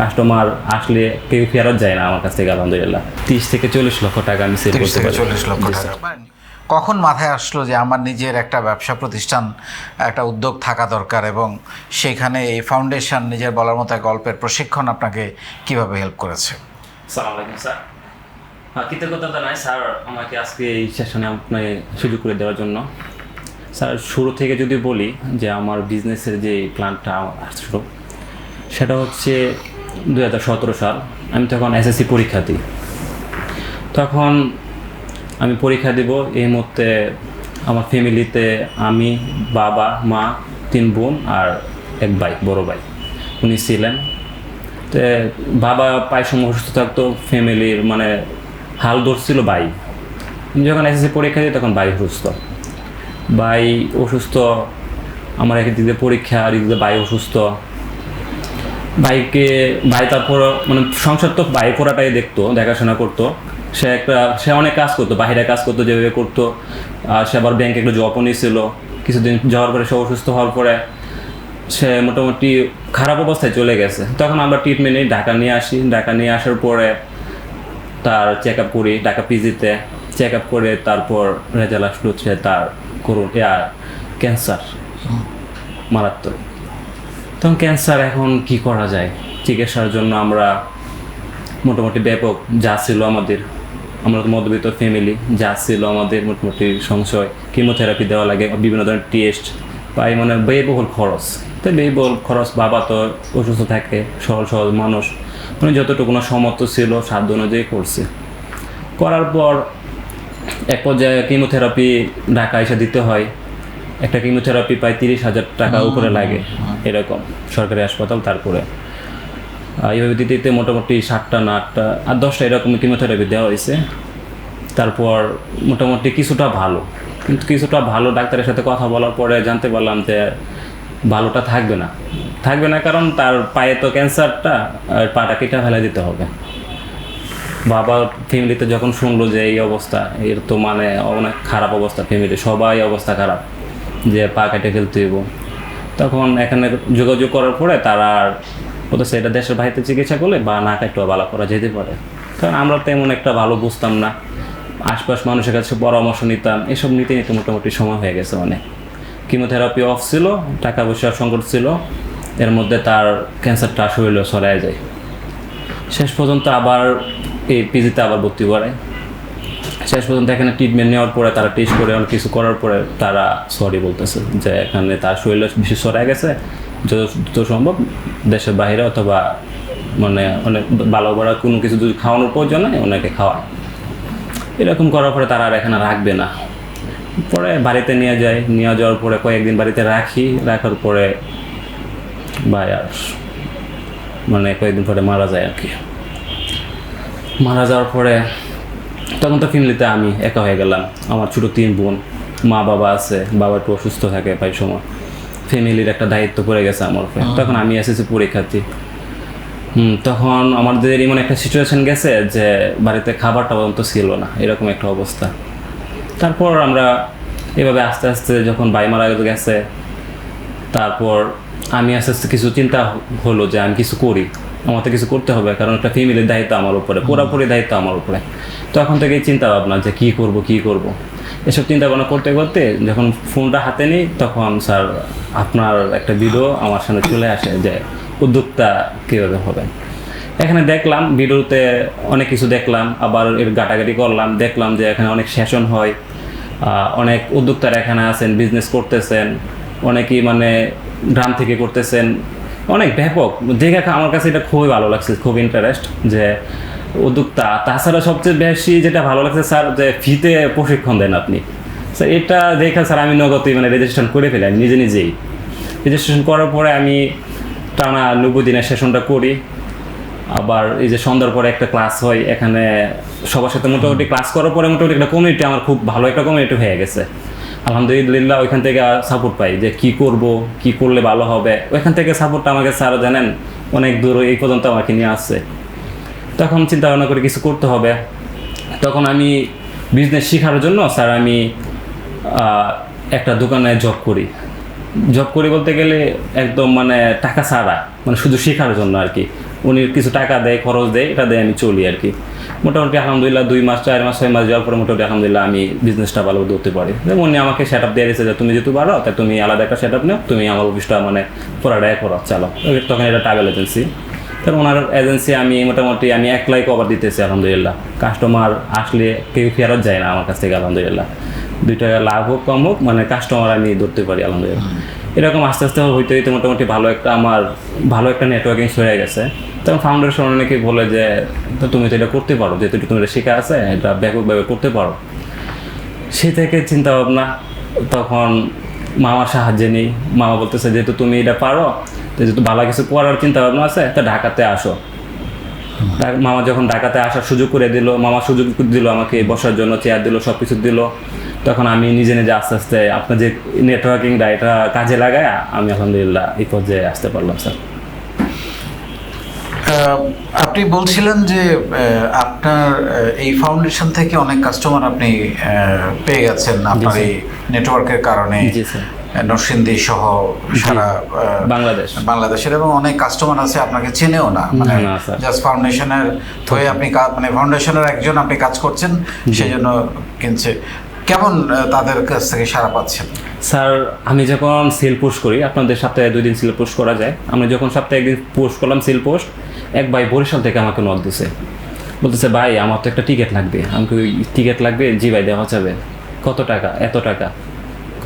Customer আসলে কেউ ফেরত যায় না আমার কাছ থেকে আলহামদুলিল্লাহ। তিরিশ থেকে চল্লিশ লক্ষ টাকা আমি সেল করতে পারি। চল্লিশ লক্ষ টাকা। কখন মাথায় আসলো যে আমার নিজের একটা ব্যবসা প্রতিষ্ঠান একটা উদ্যোগ থাকা দরকার এবং সেখানে এই ফাউন্ডেশন নিজের বলার মতো এক গল্পের প্রশিক্ষণ আপনাকে কীভাবে হেল্প করেছে? সালাম আলাইকুম স্যার হ্যাঁ কৃতজ্ঞতা জানাই স্যার আমাকে আজকে এই সেশনে আপনাকে সুযোগ করে দেওয়ার জন্য। স্যার শুরু থেকে যদি বলি যে আমার বিজনেসের যে প্ল্যানটা আসলো সেটা হচ্ছে দু হাজার সতেরো সাল। আমি তখন এসএসসি পরীক্ষা দিই তখন আমি পরীক্ষা দিব এই মুহূর্তে আমার ফ্যামিলিতে আমি, বাবা, মা, তিন বোন আর এক ভাই, বড় ভাই। উনি ছিলেন। তো বাবা পায়ের সময় অসুস্থ থাকতো, ফ্যামিলির মানে হাল ধরছিল ভাই। যখন এসএসসি পরীক্ষা দিই তখন ভাই অসুস্থ। ভাই অসুস্থ, আমার একদিক পরীক্ষা, আর একদিকে ভাই অসুস্থ। ভাইকে, ভাই তারপর মানে সংসার তো ভাই পড়াটাই দেখতো, দেখাশোনা করতো। সে একটা, সে অনেক কাজ করতো, বাইরে কাজ করতো, যেভাবে করতো। আর সে আবার ব্যাংকে একটা জবও নিয়েছিল কিছুদিন যাওয়ার পরে সে অসুস্থ হওয়ার পরে সে মোটামুটি খারাপ অবস্থায় চলে গেছে। তখন আমরা ট্রিটমেন্ট ঢাকা নিয়ে আসি। ঢাকা নিয়ে আসার পরে তার চেক আপ করি, ঢাকা পিজিতে চেক আপ করে তারপর রেজাল্ট আসলো হচ্ছে তার করুন ক্যান্সার মারাত্মক। তখন ক্যান্সার এখন কি করা যায়? চিকিৎসার জন্য আমরা মোটামুটি ব্যাপক, যা ছিল আমাদের, আমরা মধ্যবিত্ত ফ্যামিলি যা ছিল আমাদের মোটামুটি সংশয় কিমোথেরাপি দেওয়া লাগে, বিভিন্ন ধরনের টেস্ট পাই মানে ব্যয়বহুল খরচ। তো ব্যয়বহুল খরচ বাবা তো অসুস্থ থাকে, সহজ সহজ মানুষ মানে যতটুকু না সমর্থ ছিল, সাধ্য অনুযায়ী করছে। করার পর এক পর্যায়ে কিমোথেরাপি ঢাকা এসে দিতে হয়। একটা কিমোথেরাপি প্রায় তিরিশ হাজার টাকা উপরে লাগে এরকম সরকারি হাসপাতাল তারপরে। এইভাবে দিতে দিতে মোটামুটি সাতটা না আটটা আর দশটা এরকম কিমোথেরাপি দেওয়া হয়েছে। তারপর মোটামুটি কিছুটা ভালো কিন্তু কিছুটা ভালো ডাক্তারের সাথে কথা বলার পরে জানতে পারলাম যে ভালোটা থাকবে না। থাকবে না কারণ তার পায়ে তো ক্যান্সারটা আর পাটা কেটে ফেলে দিতে হবে। বাবা ফ্যামিলিতে যখন শুনলো যে এই অবস্থা এর তো মানে অনেক খারাপ অবস্থা ফ্যামিলি সবাই অবস্থা খারাপ। যে পা কেটে ফেলতে হইব। তখন এখানে যোগাযোগ করার পরে তারা আর বলতেছে, এটা দেশের বাড়িতে চিকিৎসা করলে বা না কাটলেও ভালো করা যেতে পারে। কারণ আমরা তেমন একটা ভালো বুঝতাম না। আশপাশ মানুষের কাছে পরামর্শ নিতাম। এসব নিতে নিতে মোটামুটি সময় হয়ে গেছে অনেক। কিমোথেরাপি অফ ছিল, টাকা পয়সার সংকট ছিল, এর মধ্যে তার ক্যান্সারটা শরীরে ছড়ায় যায়। শেষ পর্যন্ত আবার এই পিজিতে আবার ভর্তি করায় শেষ পর্যন্ত এখানে ট্রিটমেন্ট নেওয়ার পরে তারা টেস্ট করে অনেক কিছু করার পরে তারা সরি বলতেছে যে এখানে তার শরীরে বেশি সরাই গেছে, যত সম্ভব দেশের বাইরে অথবা মানে অনেক ভালো ভালো কোনো কিছু যদি খাওয়ানোর প্রয়োজন নেই ওনাকে খাওয়ায়। এরকম করার পরে তারা আর এখানে রাখবে না। পরে বাড়িতে নিয়ে যায়, নিয়ে যাওয়ার পরে কয়েকদিন বাড়িতে রাখি, রাখার পরে ভাই আর মানে কয়েকদিন পরে মারা যায় আর কি। মারা যাওয়ার পরে তখন তো ফ্যামিলিতে আমি একা হয়ে গেলাম। আমার ছোটো তিন বোন মা বাবা আছে বাবা একটু অসুস্থ থাকে প্রায় সময়। ফ্যামিলির একটা দায়িত্ব পড়ে গেছে আমার উপরে। তখন আমি এসেছি পরীক্ষার্থী। হুম, তখন আমাদের এমন একটা সিচুয়েশন গেছে যে বাড়িতে খাবারটা পর্যন্ত ছিল না এরকম একটা অবস্থা। তারপর আমরা এভাবে আস্তে আস্তে যখন ভাই মারা গেছে তারপর আমি আস্তে আস্তে কিছু চিন্তা হলো যে আমি কিছু করি। আমার তো কিছু করতে হবে কারণ একটা ফ্যামিলির দায়িত্ব আমার উপরে পুরোপুরি দায়িত্ব আমার উপরে। তখন থেকেই চিন্তা ভাবনা যে কী করব কী করব। এসব চিন্তা ভাবনা করতে করতে যখন ফোনটা হাতে নিই, তখন স্যার আপনার একটা ভিডিও আমার সামনে চলে আসে যে উদ্যোক্তা কীভাবে হবে এখানে দেখলাম ভিডিওতে অনেক কিছু দেখলাম, আবার এর ঘাটাঘাটি করলাম, দেখলাম যে এখানে অনেক সেশন হয় অনেক উদ্যোক্তারা এখানে আছেন বিজনেস করতেছেন, অনেকেই মানে গ্রাম থেকে করতেছেন, অনেক ব্যাপক। দেখে আমার কাছে এটা খুবই ভালো লাগছে, খুব ইন্টারেস্ট যে উদ্যোক্তা। তাছাড়া সবচেয়ে বেশি যেটা ভালো লাগছে স্যার, যে ফিতে প্রশিক্ষণ দেন আপনি। স্যার, এটা দেখে স্যার আমি নগদই মানে রেজিস্ট্রেশন করে ফেলি নিজে নিজেই। রেজিস্ট্রেশন করার পরে আমি টানা নব্বই দিনের সেশনটা করি। আবার এই যে সন্ধ্যার পরে একটা ক্লাস হয়, এখানে সবার সাথে মোটামুটি ক্লাস করার পরে মোটামুটি একটা কমিউনিটি আমার খুব ভালো একটা কমিউনিটি হয়ে গেছে। আলহামদুলিল্লাহ, ওইখান থেকে সাপোর্ট পাই যে কি করব, কি করলে ভালো হবে। ওইখান থেকে সাপোর্টটা আমাকে স্যার জানেন, অনেক দূর এই পর্যন্ত আমাকে নিয়ে আসছে। তখন চিন্তা ভাবনা করে কিছু করতে হবে। তখন আমি বিজনেস শেখার জন্য স্যার আমি একটা দোকানে জব করি। জব করি বলতে গেলে একদম মানে টাকা ছাড়া মানে শুধু শেখার জন্য আর কি। উনি কিছু টাকা দেয়, খরচ দেয়, এটা দিয়ে আমি চলি আর কি। মোটামুটি আলহামদুলিল্লাহ দুই মাস, চার মাস, ছয় মাস যাওয়ার পরে মোটামুটি আলহামদুলিল্লাহ আমি বিজনেসটা ভালো ধরতে পারি। উনি আমাকে সেট আপ দিয়ে দিয়েছে যে, তুমি যেহেতু পারো তাই তুমি আলাদা একটা সেট আপ নাও, তুমি আমার অফিসটা মানে পুরাটাই করো চালো তখন এটা ট্রাভেল এজেন্সি তখন ওনার এজেন্সি আমি মোটামুটি আমি একলাই কভার দিতেছি, আলহামদুলিল্লাহ। কাস্টমার আসলে কেউ ফেরত যায় না আমার কাছ থেকে, আলহামদুলিল্লাহ। দুই টাকা লাভ হোক, কম হোক মানে কাস্টমার আমি ধরতে পারি, আলহামদুলিল্লাহ। এরকম আস্তে আস্তে হইতে হইতে মোটামুটি ভালো একটা আমার, ভালো একটা নেটওয়ার্কিং হয়ে গেছে। তখন ফাউন্ডেশন অনেকে বলে যে, তো তুমি তো এটা করতে পারো, যেহেতু তুমি এটা শেখা আছে, এটা ব্যাপকভাবে করতে পারো। সে থেকে চিন্তা ভাবনা, তখন মামার সাহায্যে নেই। মামা বলতেছে, যেহেতু তুমি এটা পারো যেহেতু ভালো কিছু করার চিন্তা ভাবনা আছে তা ঢাকাতে আসো। মামা যখন ঢাকাতে আসার সুযোগ করে দিল মামা সুযোগ দিল আমাকে বসার জন্য চেয়ার দিল সব কিছু দিল। তখন আমি নিজে নিজে আস্তে আস্তে আপনার যে নেটওয়ার্কিংটা এটা কাজে লাগায় আমি আলহামদুলিল্লাহ এই পর্যায়ে আসতে পারলাম স্যার। আপনি বলছিলেন যে আপনার এই ফাউন্ডেশন থেকে অনেক কাস্টমার আপনি পেয়ে গেছেন আপনার এই নেটওয়ার্কের কারণে। নরসিংদী সহ সারা বাংলাদেশ। বাংলাদেশের এবং অনেক কাস্টমার আছে আপনাকে চেনেও না। মানে জাস্ট ফাউন্ডেশনের হয়ে আপনি মানে ফাউন্ডেশনের একজন আপনি কাজ করছেন সেই জন্য কিনছে। কেমন তাদের কাছ থেকে সারা পাচ্ছেন? স্যার আমি যখন সেল পোস্ট করি আপনাদের সপ্তাহে দুই দিন সেল পোস্ট করা যায়। আমি যখন সপ্তাহে একদিন পোস্ট করলাম সেল পোস্ট এক ভাই বরিশাল থেকে আমাকে নক দিছে। বলতেছে ভাই আমার তো একটা টিকিট লাগবে। আমাকে টিকিট লাগবে? জি ভাই দেওয়া যাবে। কত টাকা? এত টাকা।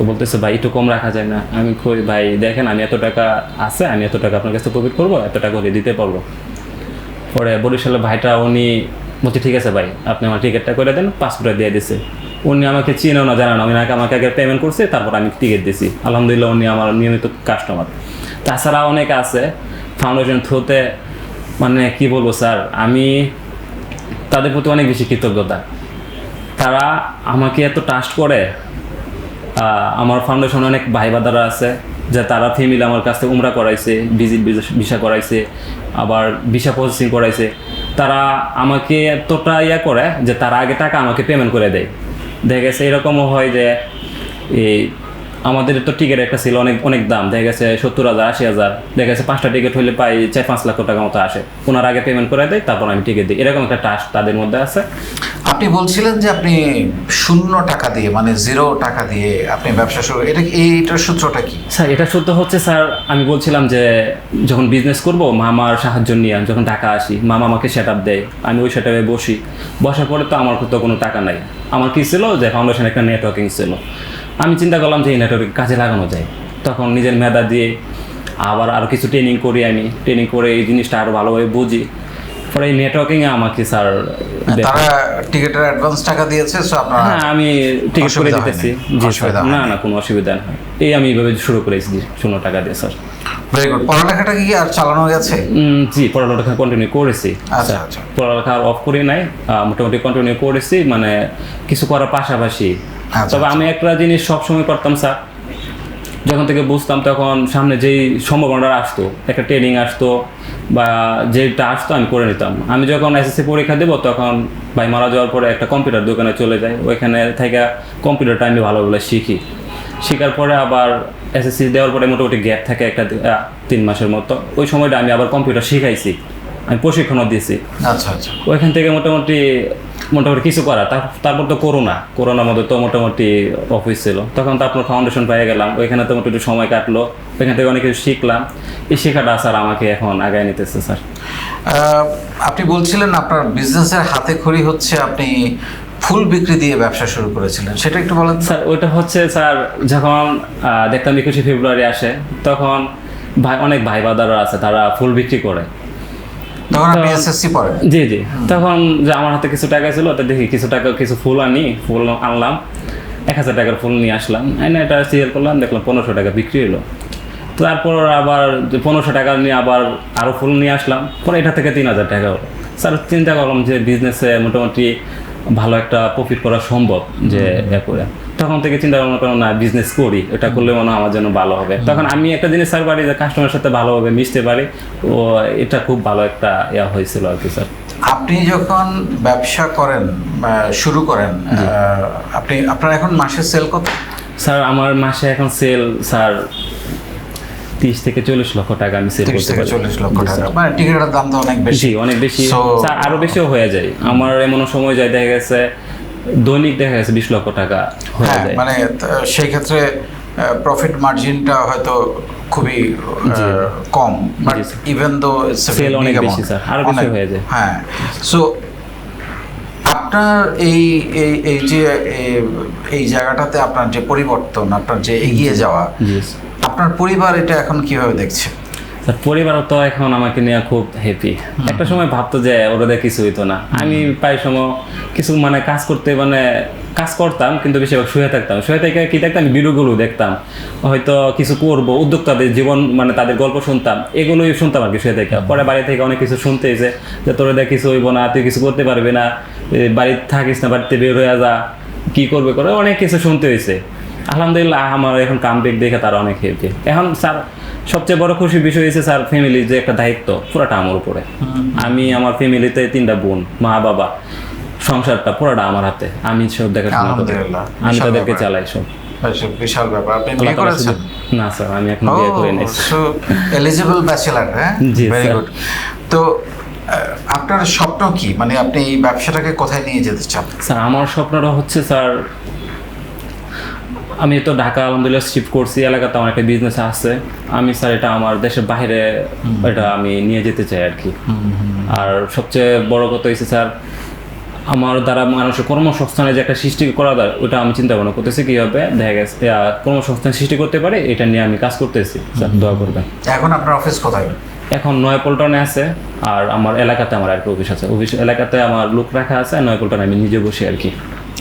বলতেছে, ভাই, একটু কম রাখা যায় না। আমি কই, ভাই, দেখেন, আমি এত টাকা আছে, আমি এত টাকা আপনার কাছে প্রফিট করব, এত টাকা হলে দিতে পারব। পরে বরিশালের ভাইটা, উনি বলছে, ঠিক আছে ভাই, আপনি আমার টিকিটটা করে দেন পাসপোর্টটা দিয়ে দিছে। উনি আমাকে চিনেও না জানা না, উনি আমাকে আগে পেমেন্ট করছে, তারপর আমি টিকিট দিছি। আলহামদুলিল্লাহ, উনি আমার নিয়মিত কাস্টমার তাছাড়া অনেক আছে ফাউন্ডেশন থ্রুতে মানে কি বলব স্যার, আমি তাদের প্রতি অনেক বেশি কৃতজ্ঞতা। তারা আমাকে এত ট্রাস্ট করে আমার ফাউন্ডেশনে অনেক ভাই বাদারা আছে, যে তারা ফ্যামিলি আমার কাছ থেকে উমরা করাইছে ভিজিট ভিসা করাইছে, আবার ভিসা প্রসেসিং করাইছে। তারা আমাকে এতটা ইয়া করে যে তারা আগে টাকা আমাকে পেমেন্ট করে দেয়। দেখা গেছে এরকমও হয় যে এই আমাদের তো টিকিট একটা ছিল অনেক অনেক দাম। দেখা গেছে সত্তর হাজার আশি হাজার। দেখা গেছে পাঁচটা টিকিট হলে পাই চার পাঁচ লাখ টাকা মতো আসে। ওনার আগে পেমেন্ট করে দেয় তারপর আমি টিকিট দিই। এরকম একটা ট্রাস্ট তাদের মধ্যে আছে। আপনি বলছিলেন যে আপনি শূন্য টাকা দিয়ে মানে জিরো টাকা দিয়ে আপনি ব্যবসা শুরু এটা এইটার সূত্রটা কি? স্যার এটা সত্য হচ্ছে স্যার আমি বলছিলাম যে যখন বিজনেস করব মামার সাহায্য নিয়ে যখন ঢাকা আসি মামা আমাকে সেট আপ দেয়। আমি ওই সেট বসি। বসার পরে তো আমার তো কোনো টাকা নাই। আমার কি ছিল যে ফাউন্ডেশন একটা নেটওয়ার্কিং ছিল। আমি চিন্তা করলাম যে এই নেটওয়ার্কিং কাজে লাগানো যায়। তখন নিজের মেধা দিয়ে আবার আরও কিছু ট্রেনিং করি আমি। ট্রেনিং করে এই জিনিসটা আরও ভালোভাবে বুঝি। পরে এই নেটওয়ার্কিংয়ে আমাকে স্যার তারা টিকিটের অ্যাডভান্স টাকা দিয়েছে সো আপনারা হ্যাঁ আমি টিকিট করে দিতেছি। জি অসুবিধা স্যার না না কোনো অসুবিধা নেই। এই আমি এইভাবে শুরু করেছি শূন্য টাকা দিয়ে স্যার। ভেরি গুড পড়ালেখাটা কি আর চালানো গেছে? জি পড়ালেখা কন্টিনিউ করেছি আচ্ছা, আচ্ছা। পড়ালেখা আর অফ করি নাই। মোটামুটি কন্টিনিউ করেছি মানে কিছু করার পাশাপাশি তবে আমি একটা জিনিস সবসময় করতাম স্যার। যখন থেকে বুঝতাম তখন সামনে যেই সম্ভাবনাটা আসতো একটা ট্রেনিং আসতো বা যেটা আসতো আমি করে নিতাম। আমি যখন এসএসসি পরীক্ষা দেবো তখন ভাই মারা যাওয়ার পরে একটা কম্পিউটার দোকানে চলে যাই। ওইখানে থেকে কম্পিউটারটা আমি ভালোভাবে শিখি। শেখার পরে আবার এসএসসি দেওয়ার পরে মোটামুটি গ্যাপ থাকে একটা তিন মাসের মতো। ওই সময়টা আমি আবার কম্পিউটার শিখাইছি। আমি প্রশিক্ষণও দিয়েছি আচ্ছা আচ্ছা। ওইখান থেকে মোটামুটি মোটামুটি কিছু করা। তার- তারপর তো করোনা। করোনার মধ্যে তো মোটামুটি অফিস ছিল। তখন তো আপনার ফাউন্ডেশন পেয়ে গেলাম। ওইখানে তো মোটামুটি সময় কাটলো। ওইখান থেকে অনেক কিছু শিখলাম। এই শেখাটা স্যার আমাকে এখন আগায় নিতেছে স্যার। আপনি বলছিলেন আপনার বিজনেসের হাতে খড়ি হচ্ছে আপনি ফুল বিক্রি দিয়ে ব্যবসা শুরু করেছিলেন। সেটা একটু বলেন। স্যার ওইটা হচ্ছে স্যার যখন আহ, দেখতাম একুশে ফেব্রুয়ারি আসে তখন ভাই অনেক ভাই বাদাররা আছে তারা ফুল বিক্রি করে তখন আপনি তো- এসএসসি পড়েন জি জি। তখন যে আমার হাতে কিছু টাকা ছিল ওটা দেখি কিছু টাকা কিছু ফুল আনি ফুল আনলাম। এক হাজার টাকার ফুল নিয়ে আসলাম। এনে এটা সিরিয়াল করলাম দেখলাম পনেরোশো টাকা বিক্রি হলো। তারপর আবার পনেরোশো টাকা নিয়ে আবার আরও ফুল নিয়ে আসলাম। পরে এটা থেকে তিন হাজার টাকা হলো। স্যার চিন্তা করলাম যে বিজনেসে মোটামুটি ভালো একটা প্রফিট করা সম্ভব যে করে। তখন থেকে চিন্তা ভাবনা করলাম না বিজনেস করি এটা করলে মনে আমার জন্য ভালো হবে। তখন আমি একটা জিনিস স্যার পারি যে কাস্টমারের সাথে ভালোভাবে মিশতে পারি ও এটা খুব ভালো একটা ইয়া হয়েছিল আর কি স্যার আপনি যখন ব্যবসা করেন শুরু করেন আপনি আপনার এখন মাসে সেল কত? স্যার আমার মাসে এখন সেল স্যার তিরিশ থেকে চল্লিশ লক্ষ টাকা আমি সেল করতে পারি। চল্লিশ লক্ষ টাকা। মানে টিকিটের দাম তো অনেক বেশি। অনেক বেশি। স্যার, আরও বেশিও হয়ে যায়। আমার এমন সময় যায় দেখা গেছে দৈনিক দেখা গেছে বিশ লক্ষ টাকা হয়ে হ্যাঁ যায়। মানে সেই ক্ষেত্রে প্রফিট মার্জিনটা হয়তো খুবই কম। বাট ইভেন দো Sale অনেক বেশি, স্যার। আরও বেশি হয়ে যায়। হ্যাঁ। সো আপনার এই এই এই যে এই- জায়গাটাতে আপনার যে পরিবর্তন আপনার যে এগিয়ে যাওয়া। আপনার পরিবার এটা এখন কীভাবে দেখছে? স্যার পরিবার তো এখন আমাকে নিয়ে খুব হ্যাপি একটা সময় ভাবতো যে ওদের কিছু হইতো না। আমি প্রায় সময় কিছু মানে কাজ করতে মানে কাজ করতাম কিন্তু বেশিরভাগ শুয়ে থাকতাম। শুয়ে থেকে কি দেখতাম? ভিডিওগুলো দেখতাম। হয়তো কিছু করব উদ্যোক্তাদের জীবন মানে তাদের গল্প শুনতাম। এগুলোই শুনতাম আর কি শুয়ে থেকে। পরে বাড়ি থেকে অনেক কিছু শুনতে হয়েছে যে তোর দেখ কিছু হইব না তুই কিছু করতে পারবি না বাড়িতে থাকিস না বাড়িতে বের হয়ে যা কি করবে করে অনেক কিছু শুনতে হয়েছে আলহামদুলিল্লাহ আমার এখন কাম ব্যাক দেখে তারা অনেক হেপি এখন স্যার সবচেয়ে বড় খুশির বিষয় হয়েছে স্যার ফ্যামিলির যে একটা দায়িত্ব পুরোটা আমার উপরে। আমি আমার ফ্যামিলিতে তিনটা বোন মা বাবা সংসারটা পুরোটা আমার হাতে। আমি সব দেখাশোনা করি। আমি তাদেরকে চালাই সব। বিশাল ব্যাপার। আপনি বিয়ে করেছেন? না স্যার আমি এখন বিয়ে করে নাই এলিজিবল ব্যাচেলার হ্যাঁ? ভেরি গুড তো আপনার স্বপ্ন কি? মানে আপনি এই ব্যবসাটাকে কোথায় নিয়ে যেতে চান? স্যার আমার স্বপ্নটা হচ্ছে স্যার আমি তো ঢাকা আলহামদুলিল্লাহ শিফট করছি এলাকাতে আমার একটা বিজনেস আছে। আমি স্যার এটা আমার দেশের বাইরে এটা আমি নিয়ে যেতে চাই আর কি আর সবচেয়ে বড় কথা হয়েছে স্যার আমার দ্বারা মানুষের কর্মসংস্থানের যে একটা সৃষ্টি করা যায় ওটা আমি চিন্তা ভাবনা করতেছি কীভাবে দেখা গেছে কর্মসংস্থান সৃষ্টি করতে পারে এটা নিয়ে আমি কাজ করতেছি। স্যার দোয়া করবেন। এখন আপনার অফিস কোথায়? এখন নয়পল্টনে আছে আর আমার এলাকাতে আমার একটা অফিস আছে। অফিস এলাকাতে আমার লোক রাখা আছে আর নয়পল্টনে আমি নিজে বসি আর কি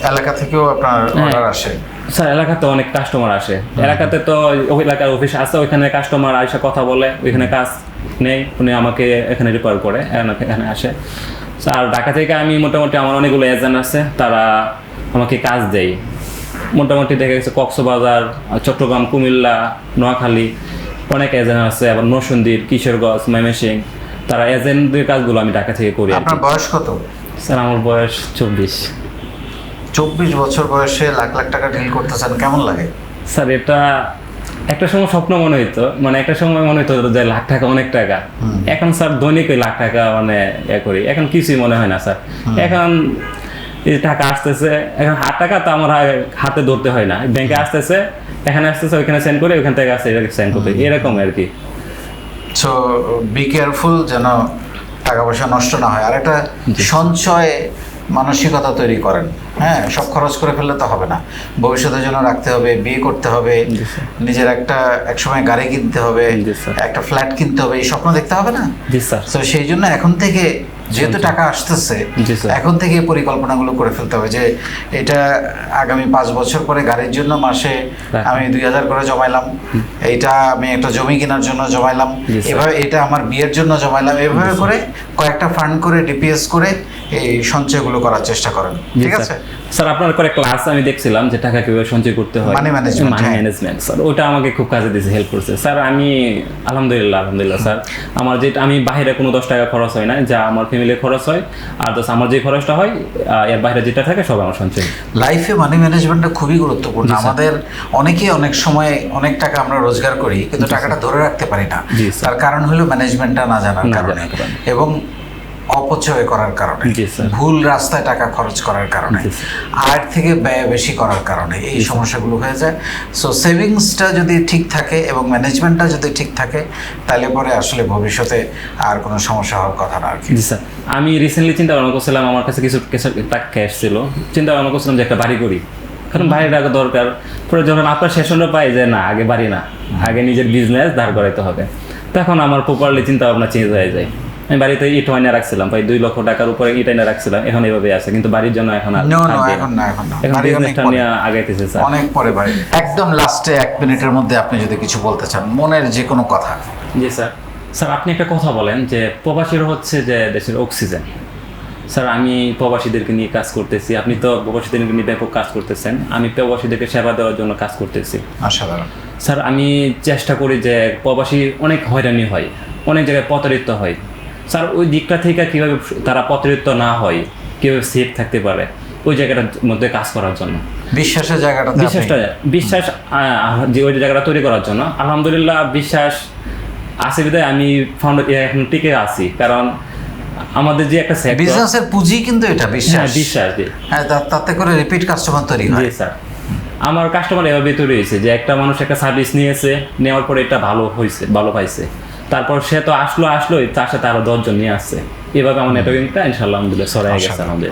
এলাকা থেকেও আপনার হ্যাঁ। অর্ডার আসে। স্যার এলাকাতে অনেক কাস্টমার আসে। এলাকাতে তো ওই এলাকার অফিস আছে ওইখানে কাস্টমার আইসা কথা বলে ওইখানে কাজ নেই উনি আমাকে এখানে রিপেয়ার করে এখানে- আসে। স্যার ঢাকা থেকে আমি মোটামুটি আমার অনেকগুলো এজেন্ট আছে তারা আমাকে কাজ দেয়। মোটামুটি দেখা গেছে কক্সবাজার চট্টগ্রাম কুমিল্লা নোয়াখালী অনেক এজেন্ট আছে আবার নরসিংদীর কিশোরগঞ্জ ময়মনসিং তারা এজেন্টদের কাজগুলো আমি ঢাকা থেকে করি আপনার বয়স কত? স্যার আমার বয়স চব্বিশ। চব্বিশ বছর বয়সে লাখ লাখ টাকা ডিল করতেছেন কেমন লাগে? স্যার এটা একটা সময় স্বপ্ন মনে হইতো মানে একটা সময় মনে হইতো যে লাখ টাকা অনেক টাকা। এখন স্যার দৈনিক ওই লাখ টাকা মানে এ করি এখন কিছুই মনে হয় না স্যার। এখন এই টাকা আসতেছে এখন হাত টাকা তো আমার হাতে ধরতে হয় না। ব্যাংকে আসতেছে এখানে আসতেছে ওইখানে সেন্ড করে ওইখান থেকে আসছে সেন্ড করতে এরকম আর কি। সো বি কেয়ারফুল যেন টাকা পয়সা নষ্ট না হয়। আর একটা সঞ্চয় মানসিকতা তৈরি করেন। হ্যাঁ সব খরচ করে ফেললে তো হবে না। ভবিষ্যতের জন্য রাখতে হবে বিয়ে করতে হবে নিজের একটা একসময় গাড়ি কিনতে হবে একটা ফ্ল্যাট কিনতে হবে এই স্বপ্ন দেখতে হবে না? তো সেই জন্য এখন থেকে যেহেতু টাকা আসতেছে এখন থেকে পরিকল্পনাগুলো করে ফেলতে হবে যে এটা আগামী পাঁচ বছর পরে গাড়ির জন্য মাসে আমি দুই হাজার করে জমাইলাম। এইটা আমি একটা জমি কেনার জন্য জমাইলাম। এভাবে এটা আমার বিয়ের জন্য জমাইলাম। এভাবে করে কয়েকটা ফান্ড করে ডিপিএস করে এই সঞ্চয়গুলো করার চেষ্টা করেন। ঠিক আছে? স্যার আপনার করে ক্লাস আমি দেখছিলাম যে টাকা কীভাবে সঞ্চয় করতে হয়। Money management, money. Management sir. ওটা আমাকে খুব কাজে দিয়েছে হেল্প করছে। স্যার আমি আলহামদুলিল্লাহ আলহামদুলিল্লাহ স্যার। আমার যে আমি বাইরে কোনো দশ টাকা খরচ হয় না যা আমার ফ্যামিলির খরচ হয় আর দশ আমার যে খরচটা হয় এর বাইরে যেটা থাকে সব আমার সঞ্চয়। লাইফে মানি ম্যানেজমেন্টটা খুবই গুরুত্বপূর্ণ। আমাদের অনেকেই অনেক সময় অনেক টাকা আমরা রোজগার করি কিন্তু টাকাটা ধরে রাখতে পারি না। তার কারণ হলো ম্যানেজমেন্টটা না জানার কারণে। এবং অপচয় করার কারণে ভুল রাস্তায় টাকা খরচ করার কারণে। আয়ের থেকে ব্যয় বেশি করার কারণে এই সমস্যাগুলো হয়ে যায়। সো সেভিংসটা যদি ঠিক থাকে এবং ম্যানেজমেন্টটা যদি ঠিক থাকে তাহলে পরে আসলে ভবিষ্যতে আর কোনো সমস্যা হওয়ার কথা না আর কি। স্যার। আমি রিসেন্টলি চিন্তা ভাবনা করছিলাম আমার কাছে কিছু টাকা ক্যাশ ছিল চিন্তা ভাবনা করছিলাম যে একটা বাড়ি করি। কারণ বাড়ির টাকা দরকার। পরে যখন আপনার সেশনটা পাই যে না আগে বাড়ি না আগে নিজের বিজনেস দাঁড় করাইতে হবে। তখন আমার প্রপারলি চিন্তা ভাবনা চেঞ্জ হয়ে যায়। আমি বাড়িতে ইট ওয়াইনে রাখছিলাম প্রায় দুই লক্ষ টাকার উপরে ইট আইনে রাখছিলাম এখন এভাবে আছে কিন্তু বাড়ির জন্য এখন আর এখন না, এখন না। এখন বিজনেসটা নিয়ে আগাইতেছে স্যার। অনেক পরে বাড়ি। একদম লাস্টে এক মিনিটের মধ্যে আপনি যদি কিছু বলতে চান মনের যে কোনো কথা। জি স্যার। স্যার আপনি একটা কথা বলেন যে প্রবাসীরা হচ্ছে যে দেশের অক্সিজেন স্যার আমি প্রবাসীদেরকে নিয়ে কাজ করতেছি আপনি তো প্রবাসীদেরকে নিয়ে ব্যাপক কাজ করতেছেন আমি প্রবাসীদেরকে সেবা দেওয়ার জন্য কাজ করতেছি। অসাধারণ। স্যার আমি চেষ্টা করি যে প্রবাসী অনেক হয়রানি হয় অনেক জায়গায় প্রতারিত হয়। স্যার ওই দিকটা থেকে কীভাবে তারা প্রতারিত না হয় কীভাবে সেফ থাকতে পারে ওই জায়গাটার মধ্যে কাজ করার জন্য। বিশ্বাসের জায়গাটাতে আপনি- বিশ্বাসটা বিশ্বাস যে ওই জায়গাটা তৈরি করার জন্য। আলহামদুলিল্লাহ বিশ্বাস আছে বিধায় আমি ফাউন্ড এখন টিকে আছি কারণ আমাদের যে একটা বিজনেসের পুঁজি কিন্তু এটা হ্যাঁ বিশ্বাস। বিশ্বাস হ্যাঁ তাতে করে রিপিট কাস্টমার তৈরি হয়। স্যার। আমার কাস্টমার এভাবে তৈরি হয়েছে যে একটা মানুষ একটা সার্ভিস নিয়েছে নেওয়ার পরে এটা ভালো হয়েছে ভালো পাইছে। তারপর সে তো আসলো আসলোই তার সাথে আরও দশজন নিয়ে আসছে। এভাবে আমার নেটওয়ার্কিংটা ইনশাল্লাহ আলহামদুলিল্লাহ সরাই গেছে আমাদের